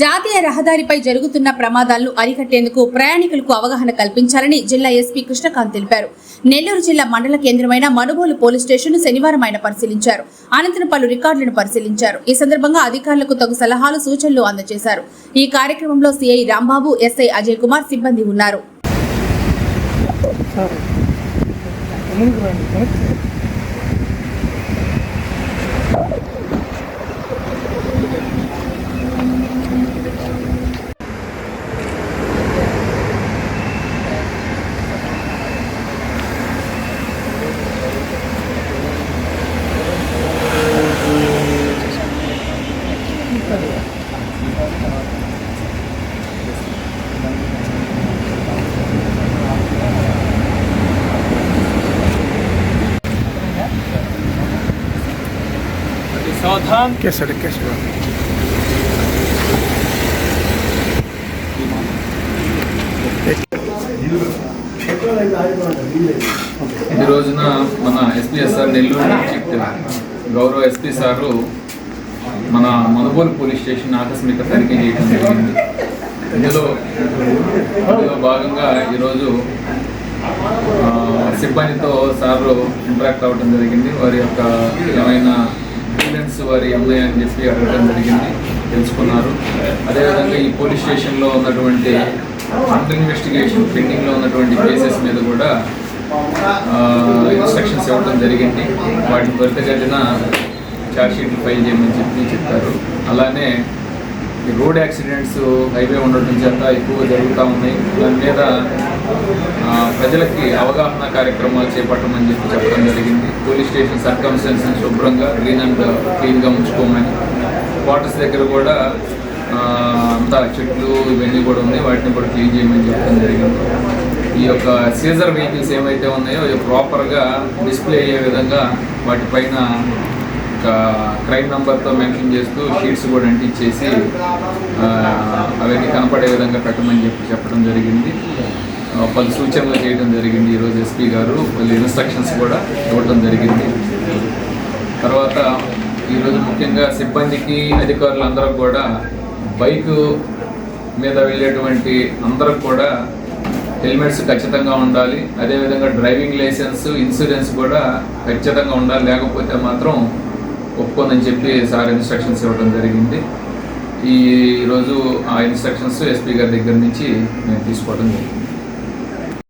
జాతీయ రహదారిపై జరుగుతున్న ప్రమాదాలను అరికట్టేందుకు ప్రయాణికులకు అవగాహన కల్పించాలని జిల్లా ఎస్పీ కృష్ణకాంత్ తెలిపారు. నెల్లూరు జిల్లా మండల కేంద్రమైన మనుబోలు పోలీస్ స్టేషన్ శనివారం ఆయన పరిశీలించారు. అనంతరం పలు రికార్డులను పరిశీలించారు. ఈ సందర్భంగా అధికారులకు తగు సలహాలు సూచనలు అందజేశారు. ఈ కార్యక్రమంలో సిఐ రాంబాబు ఎస్ఐ అజయ్ కుమార్ సిబ్బంది ఉన్నారు. సార్ ముందుకు రండి వెనక్కి సార్. सावधान कैसे कैसे ఈ రోజున మన ఎస్పీఎస్ఆర్ నెల్లూరు డిస్ట్రిక్ట్ గౌరవ ఎస్పీ సారు మన మనుగోలు పోలీస్ స్టేషన్ ఆకస్మిక తనిఖీ చేయడం జరిగింది ఇందులో ఇందులో భాగంగా ఈరోజు ఆ, సిబ్బందితో సారు ఇంటరాక్ట్ అవ్వడం జరిగింది వారి యొక్క ఏమైనా ఎవిడెన్స్ వారి ఉన్నాయని చెప్పి అడగడం జరిగింది. తెలుసుకున్నారు. అదేవిధంగా ఈ పోలీస్ స్టేషన్లో ఉన్నటువంటి అండర్ ఇన్వెస్టిగేషన్ పెండింగ్లో ఉన్నటువంటి కేసెస్ మీద కూడా ఇన్స్ట్రక్షన్స్ ఇవ్వడం జరిగింది. వాటిని త్వరితగతిన ఛార్జ్షీట్లు ఫైల్ చేయమని చెప్పి చెప్పారు. అలానే ఈ రోడ్ యాక్సిడెంట్స్ హైవే ఉండటం చేత ఎక్కువ జరుగుతూ ఉన్నాయి. దాని మీద ప్రజలకి అవగాహన కార్యక్రమాలు చేపట్టమని చెప్పి చెప్పడం జరిగింది. పోలీస్ స్టేషన్ సర్కమ్స్టెన్సెస్ శుభ్రంగా క్లీన్ అండ్ క్లీన్గా ఉంచుకోమని. క్వార్టర్స్ దగ్గర కూడా అంతా చెట్లు ఇవన్నీ కూడా ఉన్నాయి. వాటిని కూడా క్లీన్ చేయమని చెప్పడం జరిగింది. ఈ యొక్క సీజర్ వెహికల్స్ ఏమైతే ఉన్నాయో అవి ప్రాపర్గా డిస్ప్లే అయ్యే విధంగా వాటిపైన ఒక క్రైమ్ నెంబర్తో మెన్షన్ చేస్తూ షీట్స్ కూడా అంటించేసి అవన్నీ కనపడే విధంగా పెట్టమని చెప్పి చెప్పడం జరిగింది. పలు సూచనలు చేయడం జరిగింది. ఈరోజు ఎస్పీ గారు పలు ఇన్స్ట్రక్షన్స్ కూడా ఇవ్వడం జరిగింది. తర్వాత ఈరోజు ముఖ్యంగా సిబ్బందికి అధికారులందరూ కూడా బైక్ మీద వెళ్ళేటువంటి అందరూ కూడా హెల్మెట్స్ ఖచ్చితంగా ఉండాలి. అదేవిధంగా డ్రైవింగ్ లైసెన్స్ ఇన్సూరెన్స్ కూడా ఖచ్చితంగా ఉండాలి. లేకపోతే మాత్రం ఒప్పుకోనని చెప్పి సార్ ఇన్స్ట్రక్షన్స్ ఇవ్వడం జరిగింది. ఈరోజు ఆ ఇన్స్ట్రక్షన్స్ ఎస్పీ గారి దగ్గర నుంచి మేము తీసుకోవడం జరిగింది.